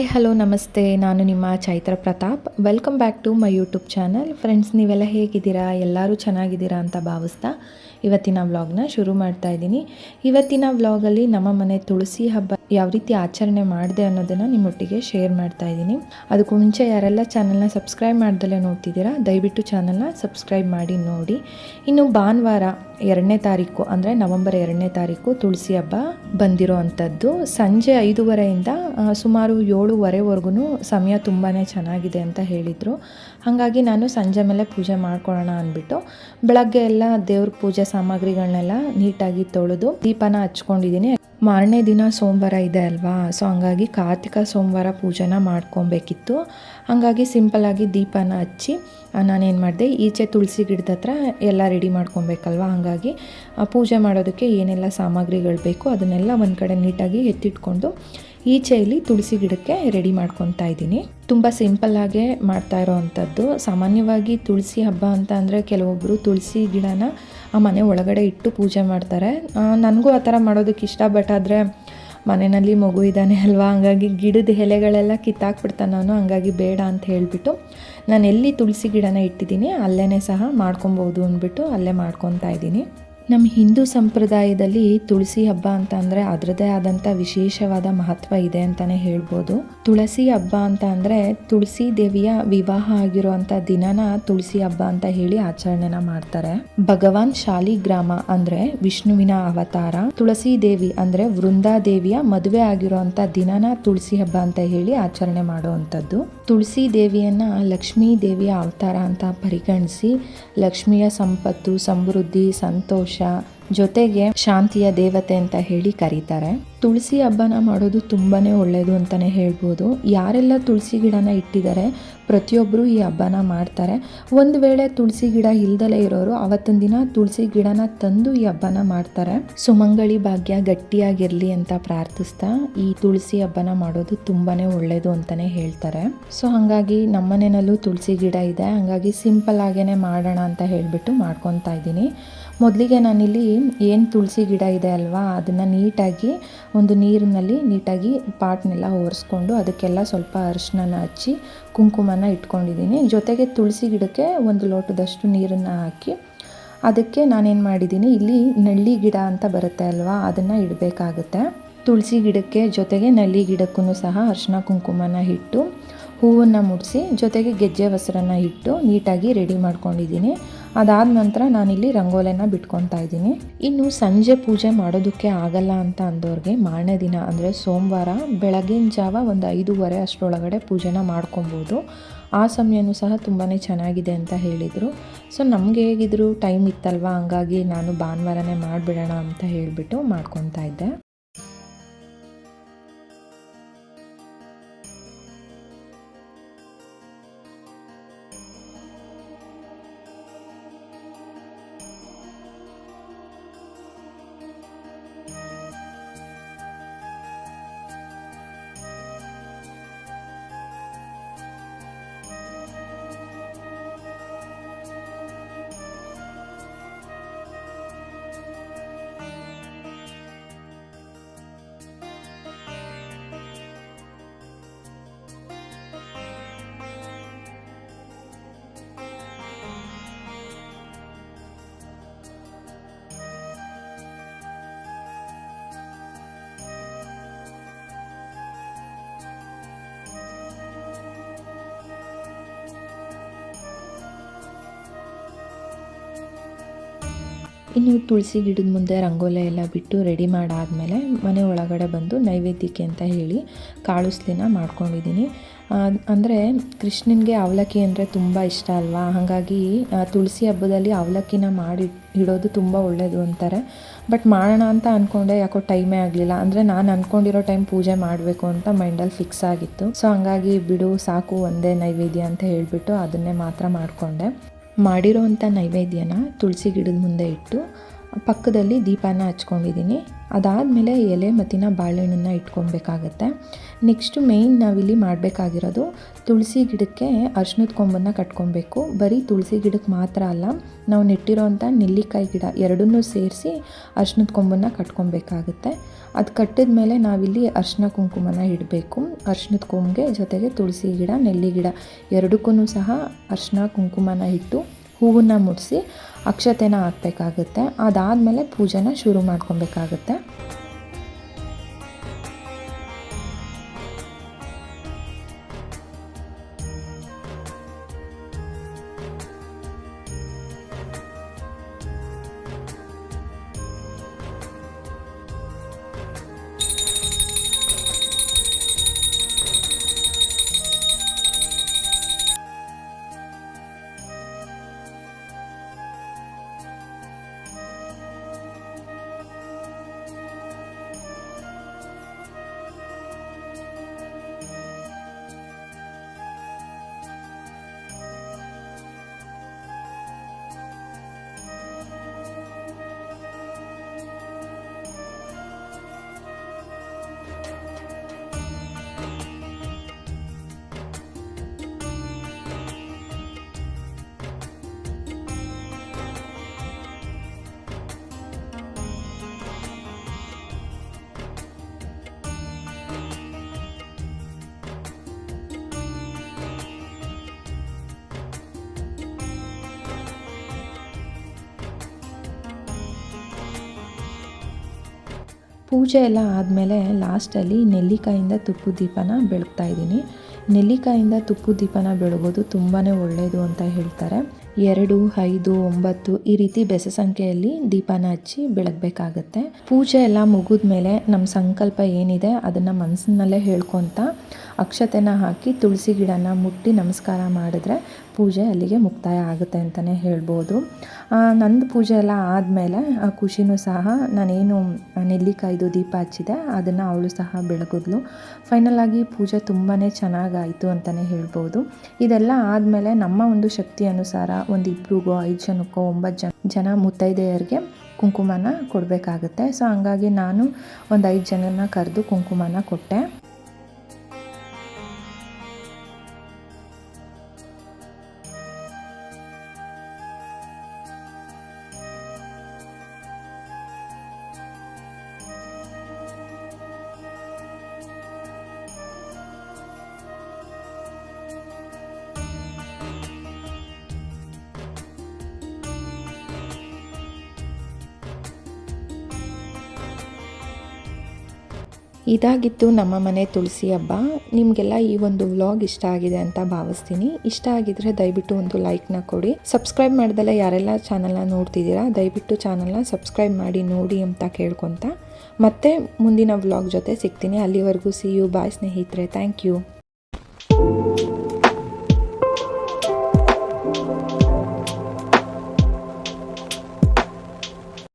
Hi hello ನಮಸ್ತೆ. ನಾನು ನಿಮ್ಮ Chaitra Pratap. Welcome back to my YouTube channel friends ನೀವೆಲ್ಲ ಹೇಗಿದ್ದೀರಾ? ಎಲ್ಲರೂ ಚೆನ್ನಾಗಿದ್ದೀರಾ ಅಂತ ಭಾವಿಸ್ತಾ ಇವತ್ತಿನ ವ್ಲಾಗ್ನ ಶುರು ಮಾಡ್ತಾ ಇದ್ದೀನಿ. ಇವತ್ತಿನ ವ್ಲಾಗಲ್ಲಿ ನಮ್ಮ ಮನೆ ತುಳಸಿ ಹಬ್ಬ ಯಾವ ರೀತಿ ಆಚರಣೆ ಮಾಡಿದೆ ಅನ್ನೋದನ್ನು ನಿಮ್ಮೊಟ್ಟಿಗೆ ಶೇರ್ ಮಾಡ್ತಾ ಇದ್ದೀನಿ. ಅದಕ್ಕೂ ಮುಂಚೆ ಯಾರೆಲ್ಲ ಚಾನಲ್ನ ಸಬ್ಸ್ಕ್ರೈಬ್ ಮಾಡ್ದಲೇ ನೋಡ್ತಿದ್ದೀರಾ, ದಯವಿಟ್ಟು ಚಾನಲ್ನ ಸಬ್ಸ್ಕ್ರೈಬ್ ಮಾಡಿ ನೋಡಿ. ಇನ್ನು ಭಾನುವಾರ ಎರಡನೇ ತಾರೀಕು, ಅಂದರೆ ನವೆಂಬರ್ ಎರಡನೇ ತಾರೀಕು ತುಳಸಿ ಹಬ್ಬ ಬಂದಿರೋ ಅಂಥದ್ದು. ಸಂಜೆ ಐದೂವರೆಯಿಂದ ಸುಮಾರು ಏಳುವರೆವರೆಗೂ ಸಮಯ ತುಂಬಾ ಚೆನ್ನಾಗಿದೆ ಅಂತ ಹೇಳಿದರು. ಹಾಗಾಗಿ ನಾನು ಸಂಜೆ ಮೇಲೆ ಪೂಜೆ ಮಾಡ್ಕೊಳ್ಳೋಣ ಅಂದ್ಬಿಟ್ಟು, ಬೆಳಗ್ಗೆ ಎಲ್ಲ ದೇವ್ರ ಪೂಜೆ ಸಾಮಗ್ರಿಗಳನ್ನೆಲ್ಲ ನೀಟಾಗಿ ತೊಳೆದು ದೀಪನ ಹಚ್ಕೊಂಡಿದ್ದೀನಿ. ಮಾರನೇ ದಿನ ಸೋಮವಾರ ಇದೆ ಅಲ್ವಾ? ಸೊ ಹಂಗಾಗಿ ಕಾರ್ತಿಕ ಸೋಮವಾರ ಪೂಜೆನ ಮಾಡ್ಕೊಬೇಕಿತ್ತು. ಹಾಗಾಗಿ ಸಿಂಪಲ್ಲಾಗಿ ದೀಪನ ಹಚ್ಚಿ ನಾನೇನು ಮಾಡಿದೆ, ಈಚೆ ತುಳಸಿ ಗಿಡದ ಹತ್ರ ಎಲ್ಲ ರೆಡಿ ಮಾಡ್ಕೊಬೇಕಲ್ವ? ಹಾಗಾಗಿ ಪೂಜೆ ಮಾಡೋದಕ್ಕೆ ಏನೆಲ್ಲ ಸಾಮಗ್ರಿಗಳು ಬೇಕು, ಅದನ್ನೆಲ್ಲ ಒಂದು ಕಡೆ ನೀಟಾಗಿ ಎತ್ತಿಟ್ಕೊಂಡು ಈಚೆಯಲ್ಲಿ ತುಳಸಿ ಗಿಡಕ್ಕೆ ರೆಡಿ ಮಾಡ್ಕೊತಾ ಇದ್ದೀನಿ. ತುಂಬ ಸಿಂಪಲ್ಲಾಗೆ ಮಾಡ್ತಾ ಇರೋವಂಥದ್ದು ಸಾಮಾನ್ಯವಾಗಿ ತುಳಸಿ ಹಬ್ಬ ಅಂತ ಅಂದರೆ ಕೆಲವೊಬ್ಬರು ತುಳಸಿ ಗಿಡನ ಆ ಮನೆ ಒಳಗಡೆ ಇಟ್ಟು ಪೂಜೆ ಮಾಡ್ತಾರೆ. ನನಗೂ ಆ ಥರ ಮಾಡೋದಕ್ಕೆ ಇಷ್ಟ ಬಟ್ ಆದರೆ ಮನೆಯಲ್ಲಿ ಮಗು ಇದ್ದಾನೆ ಅಲ್ವಾ? ಹಂಗಾಗಿ ಗಿಡದ ಎಲೆಗಳೆಲ್ಲ ಕಿತ್ತಾಕ್ಬಿಡ್ತಾನೆ ನಾನು, ಹಂಗಾಗಿ ಬೇಡ ಅಂತ ಹೇಳಿಬಿಟ್ಟು ನಾನು ಎಲ್ಲಿ ತುಳಸಿ ಗಿಡನ ಇಟ್ಟಿದ್ದೀನಿ ಅಲ್ಲೇ ಸಹ ಮಾಡ್ಕೊಬೋದು ಅಂದ್ಬಿಟ್ಟು ಅಲ್ಲೇ ಮಾಡ್ಕೊತಾ ಇದ್ದೀನಿ. ನಮ್ಮ ಹಿಂದೂ ಸಂಪ್ರದಾಯದಲ್ಲಿ ತುಳಸಿ ಹಬ್ಬ ಅಂತ ಅಂದರೆ ಅದರದೇ ಆದಂಥ ವಿಶೇಷವಾದ ಮಹತ್ವ ಇದೆ ಅಂತಲೇ ಹೇಳ್ಬೋದು. ತುಳಸಿ ಹಬ್ಬ ಅಂತ ಅಂದರೆ ತುಳಸಿ ದೇವಿಯ ವಿವಾಹ ಆಗಿರುವಂಥ ದಿನನ ತುಳಸಿ ಹಬ್ಬ ಅಂತ ಹೇಳಿ ಆಚರಣೆನ ಮಾಡ್ತಾರೆ. ಭಗವಾನ್ ಶಾಲಿಗ್ರಾಮ ಅಂದರೆ ವಿಷ್ಣುವಿನ ಅವತಾರ. ತುಳಸಿ ದೇವಿ ಅಂದರೆ ವೃಂದಾದೇವಿಯ ಮದುವೆ ಆಗಿರುವಂಥ ದಿನನ ತುಳಸಿ ಹಬ್ಬ ಅಂತ ಹೇಳಿ ಆಚರಣೆ ಮಾಡುವಂಥದ್ದು. ತುಳಸಿ ದೇವಿಯನ್ನ ಲಕ್ಷ್ಮೀ ದೇವಿಯ ಅವತಾರ ಅಂತ ಪರಿಗಣಿಸಿ ಲಕ್ಷ್ಮಿಯ ಸಂಪತ್ತು, ಸಮೃದ್ಧಿ, ಸಂತೋಷ ಜೊತೆಗೆ ಶಾಂತಿಯ ದೇವತೆ ಅಂತ ಹೇಳಿ ಕರೀತಾರೆ. ತುಳಸಿ ಹಬ್ಬನ ಮಾಡೋದು ತುಂಬಾ ಒಳ್ಳೆಯದು ಅಂತಲೇ ಹೇಳ್ಬೋದು. ಯಾರೆಲ್ಲ ತುಳಸಿ ಗಿಡನ ಇಟ್ಟಿದ್ದಾರೆ ಪ್ರತಿಯೊಬ್ಬರು ಈ ಹಬ್ಬನ ಮಾಡ್ತಾರೆ. ಒಂದು ವೇಳೆ ತುಳಸಿ ಗಿಡ ಇಲ್ದಲೇ ಇರೋರು, ಅವತ್ತಿನ ದಿನ ತುಳಸಿ ಗಿಡನ ತಂದು ಈ ಹಬ್ಬನ ಮಾಡ್ತಾರೆ. ಸುಮಂಗಳಿ ಭಾಗ್ಯ ಗಟ್ಟಿಯಾಗಿರಲಿ ಅಂತ ಪ್ರಾರ್ಥಿಸ್ತಾ ಈ ತುಳಸಿ ಹಬ್ಬನ ಮಾಡೋದು ತುಂಬಾ ಒಳ್ಳೆಯದು ಅಂತಲೇ ಹೇಳ್ತಾರೆ. ಸೊ, ಹಾಗಾಗಿ ನಮ್ಮನೆಯಲ್ಲೂ ತುಳಸಿ ಗಿಡ ಇದೆ. ಹಾಗಾಗಿ ಸಿಂಪಲ್ ಆಗೇನೆ ಮಾಡೋಣ ಅಂತ ಹೇಳಿಬಿಟ್ಟು ಮಾಡ್ಕೊತಾ ಇದ್ದೀನಿ. ಮೊದಲಿಗೆ ನಾನಿಲ್ಲಿ ಏನು ತುಳಸಿ ಗಿಡ ಇದೆ ಅಲ್ವಾ, ಅದನ್ನು ನೀಟಾಗಿ ಒಂದು ನೀರಿನಲ್ಲಿ ನೀಟಾಗಿ ಪಾಟ್ನೆಲ್ಲ ಒರೆಸ್ಕೊಂಡು ಅದಕ್ಕೆಲ್ಲ ಸ್ವಲ್ಪ ಅರಿಶಿನ ಹಚ್ಚಿ ಕುಂಕುಮನ ಇಟ್ಕೊಂಡಿದ್ದೀನಿ. ಜೊತೆಗೆ ತುಳಸಿ ಗಿಡಕ್ಕೆ ಒಂದು ಲೋಟದಷ್ಟು ನೀರನ್ನು ಹಾಕಿ ಅದಕ್ಕೆ ನಾನೇನು ಮಾಡಿದ್ದೀನಿ, ಇಲ್ಲಿ ನಳ್ಳಿ ಗಿಡ ಅಂತ ಬರುತ್ತೆ ಅಲ್ವಾ, ಅದನ್ನು ಇಡಬೇಕಾಗುತ್ತೆ. ತುಳಸಿ ಗಿಡಕ್ಕೆ ಜೊತೆಗೆ ನಳ್ಳಿ ಗಿಡಕ್ಕೂ ಸಹ ಅರಿಶಿನ ಕುಂಕುಮನ ಇಟ್ಟು ಹೂವನ್ನು ಮುಡಿಸಿ ಜೊತೆಗೆ ಗೆಜ್ಜೆ ಹೊಸರನ್ನು ಇಟ್ಟು ನೀಟಾಗಿ ರೆಡಿ ಮಾಡ್ಕೊಂಡಿದ್ದೀನಿ. ಅದಾದ ನಂತರ ನಾನಿಲ್ಲಿ ರಂಗೋಲೆನ ಬಿಟ್ಕೊತಾ ಇದ್ದೀನಿ. ಇನ್ನು ಸಂಜೆ ಪೂಜೆ ಮಾಡೋದಕ್ಕೆ ಆಗಲ್ಲ ಅಂತ ಅಂದವ್ರಿಗೆ ಮಾರನೇ ದಿನ, ಅಂದರೆ ಸೋಮವಾರ ಬೆಳಗಿನ ಜಾವ ಒಂದು ಐದೂವರೆ ಅಷ್ಟರೊಳಗಡೆ ಪೂಜೆನ ಮಾಡ್ಕೊಬೋದು. ಆ ಸಮಯನೂ ಸಹ ತುಂಬಾ ಚೆನ್ನಾಗಿದೆ ಅಂತ ಹೇಳಿದರು. ಸೊ ನಮಗೆ ಹೇಗಿದ್ರು ಟೈಮ್ ಇತ್ತಲ್ವಾ? ಹಂಗಾಗಿ ನಾನು ಭಾನುವಾರನೇ ಮಾಡಿಬಿಡೋಣ ಅಂತ ಹೇಳಿಬಿಟ್ಟು ಮಾಡ್ಕೊತಾ ಇದ್ದೆ. ಇನ್ನು ತುಳಸಿ ಗಿಡದ ಮುಂದೆ ರಂಗೋಲಿ ಎಲ್ಲ ಬಿಟ್ಟು ರೆಡಿ ಮಾಡಾದಮೇಲೆ ಮನೆ ಒಳಗಡೆ ಬಂದು ನೈವೇದ್ಯಕ್ಕೆ ಅಂತ ಹೇಳಿ ಕಾಳುಸ್ಲಿನ ಮಾಡ್ಕೊಂಡಿದ್ದೀನಿ. ಅಂದರೆ ಕೃಷ್ಣನಿಗೆ ಅವಲಕ್ಕಿ ಅಂದರೆ ತುಂಬ ಇಷ್ಟ ಅಲ್ವಾ? ಹಾಗಾಗಿ ತುಳಸಿ ಹಬ್ಬದಲ್ಲಿ ಅವಲಕ್ಕಿನ ಮಾಡಿ ಇಡೋದು ತುಂಬ ಒಳ್ಳೆಯದು ಅಂತಾರೆ. ಬಟ್ ಮಾಡೋಣ ಅಂತ ಅಂದ್ಕೊಂಡೆ ಯಾಕೋ ಟೈಮೇ ಆಗಲಿಲ್ಲ. ಅಂದರೆ ನಾನು ಅಂದ್ಕೊಂಡಿರೋ ಟೈಮ್ ಪೂಜೆ ಮಾಡಬೇಕು ಅಂತ ಮೈಂಡಲ್ಲಿ ಫಿಕ್ಸ್ ಆಗಿತ್ತು. ಸೊ ಹಂಗಾಗಿ ಬಿಡು, ಸಾಕು, ಒಂದೇ ನೈವೇದ್ಯ ಅಂತ ಹೇಳಿಬಿಟ್ಟು ಅದನ್ನೇ ಮಾತ್ರ ಮಾಡಿಕೊಂಡೆ. ಮಾಡಿರೋವಂಥ ನೈವೇದ್ಯನ ತುಳಸಿ ಗಿಡದ ಮುಂದೆ ಇಟ್ಟು ಪಕ್ಕದಲ್ಲಿ ದೀಪನ ಹಚ್ಕೊಂಡಿದ್ದೀನಿ. ಅದಾದಮೇಲೆ ಎಲೆ ಮತ್ತಿನ ಬಾಳೆಹಣ್ಣನ್ನು ಇಟ್ಕೊಬೇಕಾಗತ್ತೆ ನೆಕ್ಸ್ಟು ಮೇಯ್ನ್ ನಾವಿಲ್ಲಿ ಮಾಡಬೇಕಾಗಿರೋದು ತುಳಸಿ ಗಿಡಕ್ಕೆ ಅರ್ಶಿನದ ಕೊಂಬನ್ನು ಕಟ್ಕೊಬೇಕು ಬರೀ ತುಳಸಿ ಗಿಡಕ್ಕೆ ಮಾತ್ರ ಅಲ್ಲ, ನಾವು ನೆಟ್ಟಿರೋವಂಥ ನೆಲ್ಲಿಕಾಯಿ ಗಿಡ ಎರಡನ್ನೂ ಸೇರಿಸಿ ಅರ್ಶಿನದ ಕೊಂಬನ್ನು ಕಟ್ಕೊಬೇಕಾಗುತ್ತೆ ಅದು ಕಟ್ಟಿದ ಮೇಲೆ ನಾವಿಲ್ಲಿ ಅರ್ಶಿನ ಕುಂಕುಮನ ಇಡಬೇಕು. ಅರ್ಶಿನದ ಕೊಂಬಿಗೆ ಜೊತೆಗೆ ತುಳಸಿ ಗಿಡ, ನೆಲ್ಲಿ ಗಿಡ ಎರಡಕ್ಕೂ ಸಹ ಅರ್ಶಿನ ಕುಂಕುಮನ ಇಟ್ಟು ಹೂವನ್ನ ಮುಡಿಸಿ ಅಕ್ಷತೆನ ಹಾಕ್ಬೇಕಾಗುತ್ತೆ. ಅದಾದಮೇಲೆ ಪೂಜೆನ ಶುರು ಮಾಡ್ಕೊಬೇಕಾಗುತ್ತೆ. ಪೂಜೆ ಎಲ್ಲ ಆದಮೇಲೆ ಲಾಸ್ಟಲ್ಲಿ ನೆಲ್ಲಿಕಾಯಿಂದ ತುಪ್ಪು ದೀಪನ ಬೆಳಗ್ತಾ ಇದ್ದೀನಿ. ನೆಲ್ಲಿಕಾಯಿಂದ ತುಪ್ಪು ದೀಪನ ಬೆಳಗೋದು ತುಂಬಾ ಒಳ್ಳೆಯದು ಅಂತ ಹೇಳ್ತಾರೆ. ಎರಡು, ಐದು, ಒಂಬತ್ತು ಈ ರೀತಿ ಬೆಸ ಸಂಖ್ಯೆಯಲ್ಲಿ ದೀಪನ ಹಚ್ಚಿ ಬೆಳಗಬೇಕಾಗತ್ತೆ. ಪೂಜೆ ಎಲ್ಲ ಮುಗಿದ ಮೇಲೆ ನಮ್ಮ ಸಂಕಲ್ಪ ಏನಿದೆ ಅದನ್ನು ಮನಸ್ಸಿನಲ್ಲೇ ಹೇಳ್ಕೊತ ಅಕ್ಷತೆನ ಹಾಕಿ ತುಳಸಿ ಗಿಡನ ಮುಟ್ಟಿ ನಮಸ್ಕಾರ ಮಾಡಿದ್ರೆ ಪೂಜೆ ಅಲ್ಲಿಗೆ ಮುಕ್ತಾಯ ಆಗುತ್ತೆ ಅಂತಲೇ ಹೇಳ್ಬೋದು. ನಂದು ಪೂಜೆ ಎಲ್ಲ ಆದಮೇಲೆ ಖುಷಿನೂ ಸಹ ನಾನೇನು ನೆಲ್ಲಿಕಾಯ್ದು ದೀಪ ಹಚ್ಚಿದೆ, ಅದನ್ನು ಅವಳು ಸಹ ಬೆಳಗಿದ್ಲು. ಫೈನಲ್ ಆಗಿ ಪೂಜೆ ತುಂಬಾ ಚೆನ್ನಾಗಾಯಿತು ಅಂತಲೇ ಹೇಳ್ಬೋದು. ಇದೆಲ್ಲ ಆದಮೇಲೆ ನಮ್ಮ ಒಂದು ಶಕ್ತಿ ಅನುಸಾರ ಒಂದು ಇಬ್ಬರಿಗೋ ಐದು ಜನಕ್ಕೋ, ಒಂಬತ್ತು ಜನ ಜನ ಮುತ್ತೈದೆಯರಿಗೆ ಕುಂಕುಮನ ಕೊಡಬೇಕಾಗುತ್ತೆ. ಸೊ ಹಂಗಾಗಿ ನಾನು ಒಂದು ಐದು ಜನನ ಕರೆದು ಕುಂಕುಮನ ಕೊಟ್ಟೆ. ಇದಾಗಿತ್ತು ನಮ್ಮ ಮನೆ ತುಳಸಿ ಹಬ್ಬ. ನಿಮಗೆಲ್ಲ ಈ ಒಂದು ವ್ಲಾಗ್ ಇಷ್ಟ ಆಗಿದೆ ಅಂತ ಭಾವಿಸ್ತೀನಿ. ಇಷ್ಟ ಆಗಿದ್ರೆ ದಯವಿಟ್ಟು ಒಂದು ಲೈಕ್ನ ಕೊಡಿ. ಸಬ್ಸ್ಕ್ರೈಬ್ ಮಾಡ್ದಲ್ಲ ಯಾರೆಲ್ಲ ಚಾನಲ್ನ ನೋಡ್ತಿದ್ದೀರಾ, ದಯವಿಟ್ಟು ಚಾನಲ್ನ ಸಬ್ಸ್ಕ್ರೈಬ್ ಮಾಡಿ ನೋಡಿ ಅಂತ ಕೇಳ್ಕೊತ. ಮತ್ತೆ ಮುಂದಿನ ವ್ಲಾಗ್ ಜೊತೆ ಸಿಗ್ತೀನಿ. ಅಲ್ಲಿವರೆಗೂ ಸಿ ಯು ಬಾಯ್ ಸ್ನೇಹಿತರೆ. Thank you